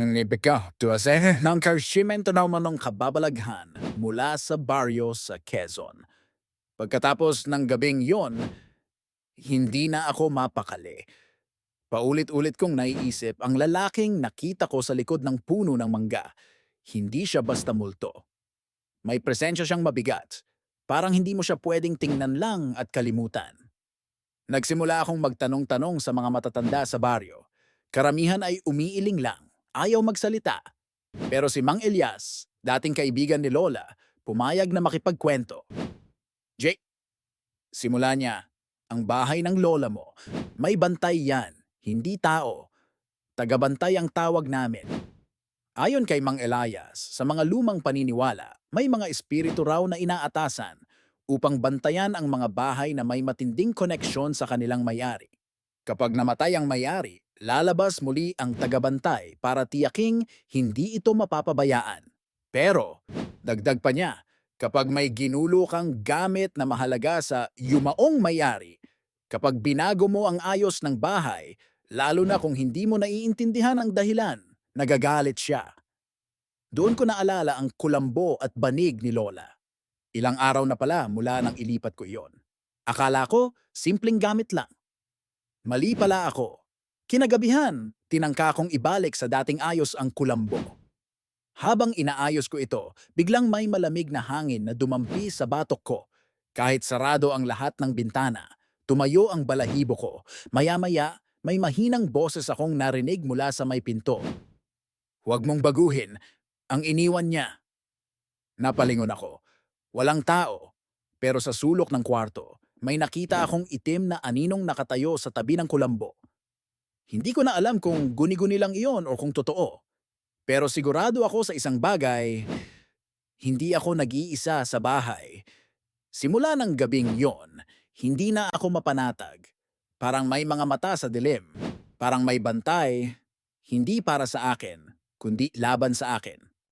Ibig to ase ng karsimento na manong kababalaghan mula sa baryo sa Quezon. Pagkatapos ng gabing yon, hindi na ako mapakali. Paulit-ulit kong naiisip ang lalaking nakita ko sa likod ng puno ng mangga. Hindi siya basta multo. May presensya siyang mabigat. Parang hindi mo siya pwedeng tingnan lang at kalimutan. Nagsimula akong magtanong-tanong sa mga matatanda sa baryo. Karamihan ay umiiling lang, ayaw magsalita. Pero si Mang Elias, dating kaibigan ni Lola, pumayag na makipagkwento. Jake, simula niya, ang bahay ng lola mo, may bantay yan, hindi tao. Tagabantay ang tawag namin. Ayon kay Mang Elias, sa mga lumang paniniwala, may mga espiritu raw na inaatasan upang bantayan ang mga bahay na may matinding koneksyon sa kanilang mayari. Kapag namatay ang mayari, lalabas muli ang tagabantay para tiyaking hindi ito mapapabayaan. Pero, dagdag pa niya, kapag may ginulo kang gamit na mahalaga sa yumaong mayari, kapag binago mo ang ayos ng bahay, lalo na kung hindi mo naiintindihan ang dahilan, nagagalit siya. Doon ko naalala ang kulambo at banig ni Lola. Ilang araw na pala mula nang ilipat ko iyon. Akala ko, simpleng gamit lang. Mali pala ako. Kinagabihan, tinangka kong ibalik sa dating ayos ang kulambo. Habang inaayos ko ito, biglang may malamig na hangin na dumampi sa batok ko. Kahit sarado ang lahat ng bintana, tumayo ang balahibo ko. Maya-maya, may mahinang boses akong narinig mula sa may pinto. Huwag mong baguhin, ang iniwan niya. Napalingon ako. Walang tao, pero sa sulok ng kwarto, may nakita akong itim na aninong nakatayo sa tabi ng kulambo. Hindi ko na alam kung guni-guni lang iyon o kung totoo. Pero sigurado ako sa isang bagay, hindi ako nag-iisa sa bahay. Simula ng gabing yon, hindi na ako mapanatag. Parang may mga mata sa dilim. Parang may bantay, hindi para sa akin, kundi laban sa akin.